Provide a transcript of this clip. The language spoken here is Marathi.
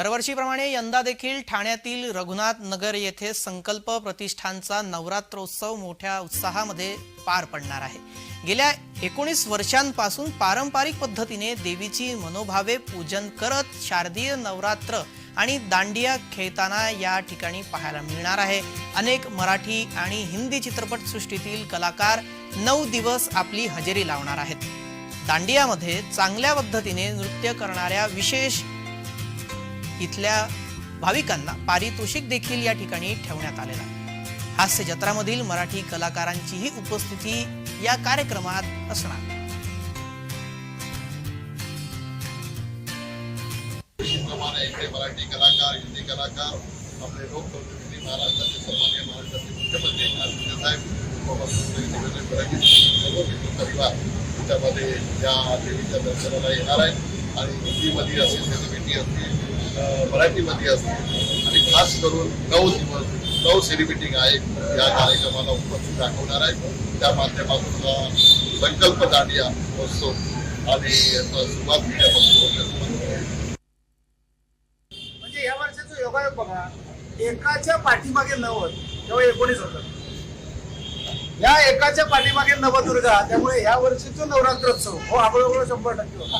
दरवर्षीप्रमाणे यंदा देखील ठाण्यातील रघुनाथ नगर येथे संकल्प प्रतिष्ठानचा नवरात्रोत्सव मोठ्या उत्साहामध्ये पार पडणार आहे. गेल्या एकोणीस वर्षांपासून पारंपरिक पद्धतीने देवीची मनोभावे पूजन करत शारदीय नवरात्र आणि दांडिया खेळताना या ठिकाणी पाहायला मिळणार आहे. अनेक मराठी आणि हिंदी चित्रपटसृष्टीतील कलाकार नऊ दिवस आपली हजेरी लावणार आहेत. दांडियामध्ये चांगल्या पद्धतीने नृत्य करणाऱ्या विशेष इथल्या भाविकांना पारितोषिक देखील या ठिकाणी ठेवण्यात आलेला हास्य जत्रामधील मराठी कलाकारांचीही उपस्थिती या कार्यक्रमात असणार. मराठी कलाकार हिंदी कलाकार आपले लोकप्रतिनिधी महाराष्ट्राचे सन्मान्य महाराष्ट्राचे मुख्यमंत्री एकनाथ सर्व मित्र परिवार त्याच्यामध्ये या देवीच्या दर्शनाला हो येणार आहे आणि हिंदीमध्ये असेल सेलिब्रिटी असतील मराठीमध्ये असतील. आणि खास करून नऊ दिवस नऊ सेलिब्रिटी गायक या कार्यक्रमाला उपस्थित दाखवणार आहेत त्या माध्यमातून हा संकल्प दांडिया महोत्सव आणि याचा सुरुवात म्हणजे या वर्षाचं योगायोग बघा एकाच्या पाठीमागे नव्वद तेव्हा एकोणीस होतात या एकाच्या पाठीमागे नवदुर्गा त्यामुळे या वर्षीचं नवरात्रोत्सव हो आगळोगळं शंभर टक्के होता.